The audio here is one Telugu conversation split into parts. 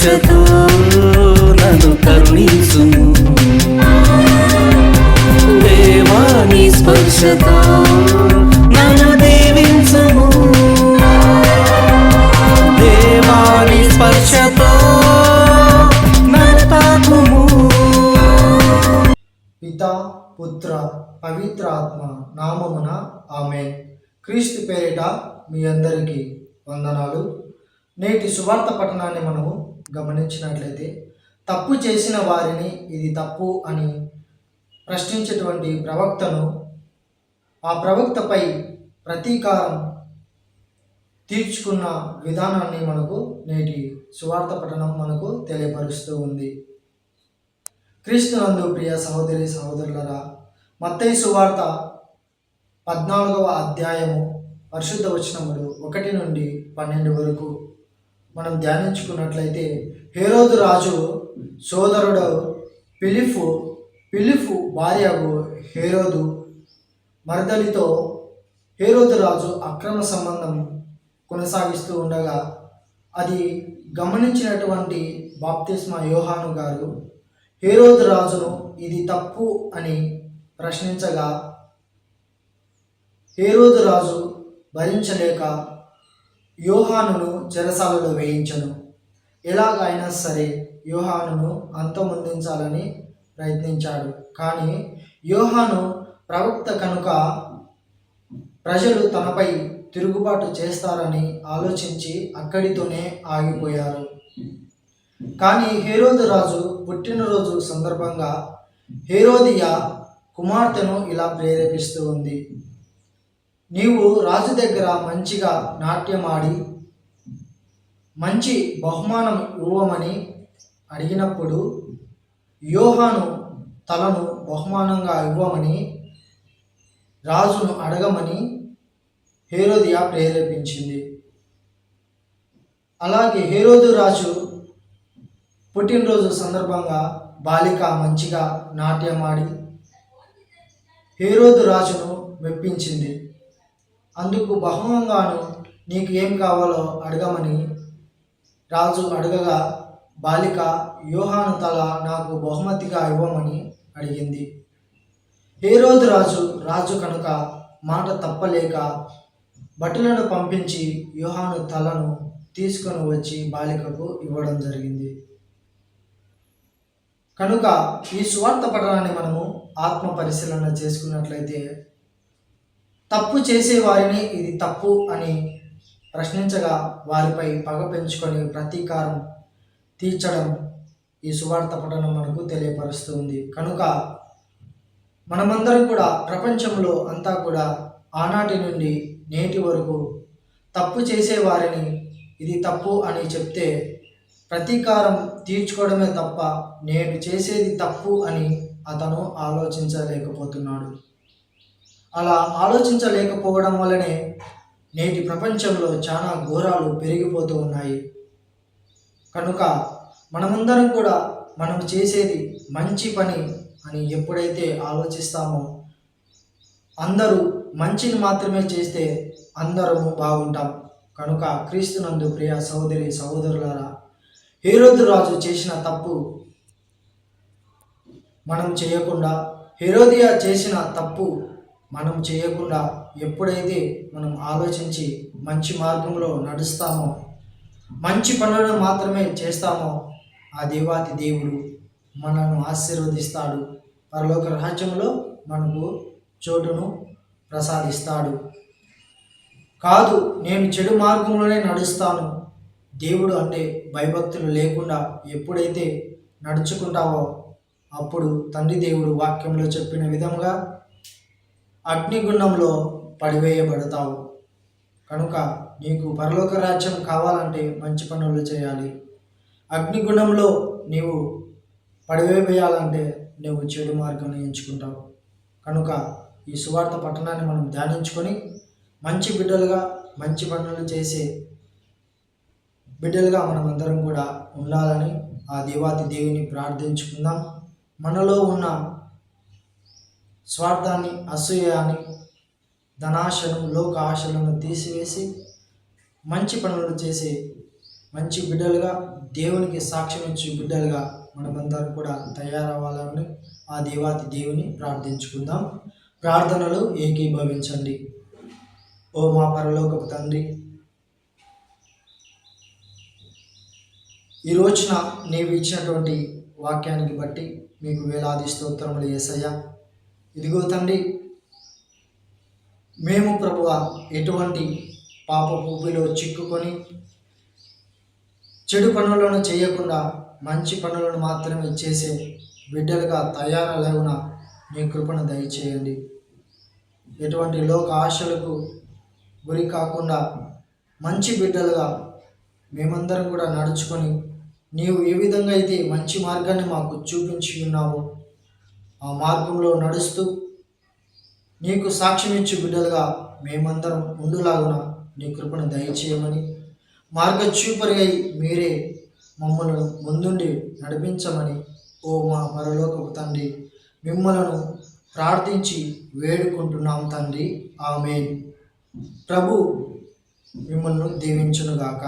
స్పర్శతో నన్ను కరుణించుము దేవాని స్పర్శతో నన్ను దీవించుము. దేవాని స్పర్శతో పిత పుత్ర పవిత్ర ఆత్మ నామమున ఆమె క్రీస్తు పేరిట మీ అందరికీ వందనాలు. నేటి సువార్త పఠనాన్ని మనము గమనించినట్లయితే తప్పు చేసిన వారిని ఇది తప్పు అని ప్రశ్నించేటువంటి ప్రవక్తను ఆ ప్రవక్తపై ప్రతీకారం తీర్చుకున్న విధానాన్ని మనకు నేటి సువార్త పఠనం మనకు తెలియపరుస్తూ ఉంది. క్రీస్తునందు ప్రియ సహోదరి సహోదరులరా మత్తయి సువార్త పద్నాలుగవ అధ్యాయము పరిశుద్ధ వచనములు ఒకటి నుండి పన్నెండు వరకు మనం ధ్యానించుకున్నట్లయితే హేరోదు రాజు సోదరుడు పిలిఫు పిలిఫు భార్యకు హేరోదు మరదలితో హేరోదు రాజు అక్రమ సంబంధం కొనసాగిస్తూ ఉండగా అది గమనించినటువంటి బాప్తిస్మ యోహాను గారు హేరోదు రాజును ఇది తప్పు అని ప్రశ్నించగా హేరోదు రాజు భరించలేక యోహానును చెరసాలలో వేయించను. ఎలాగైనా సరే యోహానును అంతమొందించాలని ప్రయత్నించాడు. కానీ యోహాను ప్రవక్త కనుక ప్రజలు తనపై తిరుగుబాటు చేస్తారని ఆలోచించి అక్కడితోనే ఆగిపోయారు. కానీ హేరోదు రాజు పుట్టినరోజు సందర్భంగా హేరోదియా కుమార్తెను ఇలా ప్రేరేపిస్తూ ఉంది. నీవు రాజు దగ్గర మంచిగా నాట్యమాడి మంచి బహుమానం ఇవ్వమని అడిగినప్పుడు యోహాను తలను బహుమానంగా ఇవ్వమని రాజును అడగమని హేరోదియా ప్రేరేపించింది. అలాగే హేరోదు రాజు పుట్టినరోజు సందర్భంగా బాలిక మంచిగా నాట్యమాడి హేరోదు రాజును మెప్పించింది. అందుకు బహుమంగాను నీకు ఏం కావాలో అడగమని రాజు అడగగా బాలిక యోహాను తల నాకు బహుమతిగా ఇవ్వమని అడిగింది. ఏ రోజు రాజు రాజు కనుక మాట తప్పలేక బట్టలను పంపించి యోహాను తలను తీసుకొని వచ్చి బాలికకు ఇవ్వడం జరిగింది. కనుక ఈ సువార్థ పఠనాన్ని మనము ఆత్మ పరిశీలన చేసుకున్నట్లయితే తప్పు చేసే వారిని ఇది తప్పు అని ప్రశ్నించగా వారిపై పగ పెంచుకొని ప్రతీకారం తీర్చడం ఈ సువార్త పఠనం మనకు తెలియపరుస్తుంది. కనుక మనమందరం కూడా ప్రపంచంలో అంతా కూడా ఆనాటి నుండి నేటి వరకు తప్పు చేసే వారిని ఇది తప్పు అని చెప్తే ప్రతీకారం తీర్చుకోవడమే తప్ప నేను చేసేది తప్పు అని అతను ఆలోచించలేకపోతున్నాడు. అలా ఆలోచించలేకపోవడం వల్లనే నేటి ప్రపంచంలో చాలా ఘోరాలు పెరిగిపోతూ ఉన్నాయి. కనుక మనమందరం కూడా మనం చేసేది మంచి పని అని ఎప్పుడైతే ఆలోచిస్తామో అందరూ మంచిని మాత్రమే చేస్తే అందరము బాగుంటాం. కనుక క్రీస్తునందు ప్రియ సహోదరి సహోదరులారా హేరోదు రాజు చేసిన తప్పు మనం చేయకుండా హెరోదియా చేసిన తప్పు మనం చేయకుండా ఎప్పుడైతే మనం ఆలోచించి మంచి మార్గంలో నడుస్తామో మంచి పనులను మాత్రమే చేస్తామో ఆ దేవాతి దేవుడు మనల్ని ఆశీర్వదిస్తాడు. పరలోక రాజ్యంలో మనకు చోటును ప్రసాదిస్తాడు. కాదు నేను చెడు మార్గంలోనే నడుస్తాను. దేవుడు అంటే భయభక్తులు లేకుండా ఎప్పుడైతే నడుచుకుంటావో అప్పుడు తండ్రి దేవుడు వాక్యంలో చెప్పిన విధంగా అగ్నిగుండంలో పడివేయబడతావు. కనుక నీకు పరలోక రాజ్యం కావాలంటే మంచి పనులు చేయాలి. అగ్నిగుండంలో నీవు పడివేయాలంటే నువ్వు చెడు మార్గాన్ని ఎంచుకుంటావు. కనుక ఈ సువార్త పట్టణాన్ని మనం ధ్యానించుకొని మంచి బిడ్డలుగా మంచి పనులు చేసే బిడ్డలుగా మనమందరం కూడా ఉండాలని ఆ దేవాతి దేవుని ప్రార్థించుకుందాం. మనలో ఉన్న స్వార్థాన్ని అసూయాన్ని ధనాశను లోక ఆశలను తీసివేసి మంచి పనులు చేసే మంచి బిడ్డలుగా దేవునికి సాక్ష్యం ఇచ్చే బిడ్డలుగా మనమందరం కూడా తయారవ్వాలని ఆ దేవాతి దేవుని ప్రార్థించుకుందాం. ప్రార్థనలు ఏకీభవించండి. ఓ మా పరలోకపు తండ్రి ఈ రోజున నీవు ఇచ్చినటువంటి వాక్యానికి బట్టి మీకు వేలాది స్తోత్రములు ఏసయ్యా. ఇదిగో తండ్రి మేము ప్రభువ ఎటువంటి పాప ఊపిలో చిక్కుకొని చెడు పనులను చేయకుండా మంచి పనులను మాత్రమే చేసే బిడ్డలుగా తయారలేవున నీ కృపను దయచేయండి. ఎటువంటి లోక ఆశలకు గురి కాకుండా మంచి బిడ్డలుగా మేమందరం కూడా నడుచుకొని నీవు ఏ విధంగా అయితే మంచి మార్గాన్ని మాకు చూపించి ఉన్నావో ఆ మార్గంలో నడుస్తూ నీకు సాక్ష్యం బిడ్డలుగా మేమందరం ఉండులాగున నీ కృపను దయచేయమని మార్గచూపరి అయి మీరే మమ్మల్ని ముందుండి నడిపించమని ఓ మా పరలోకపు తండ్రి మిమ్మలను ప్రార్థించి వేడుకుంటున్నాం తండ్రి. ఆమె ప్రభు మిమ్మల్ని దీవించునుగాక.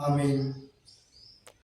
ఆమె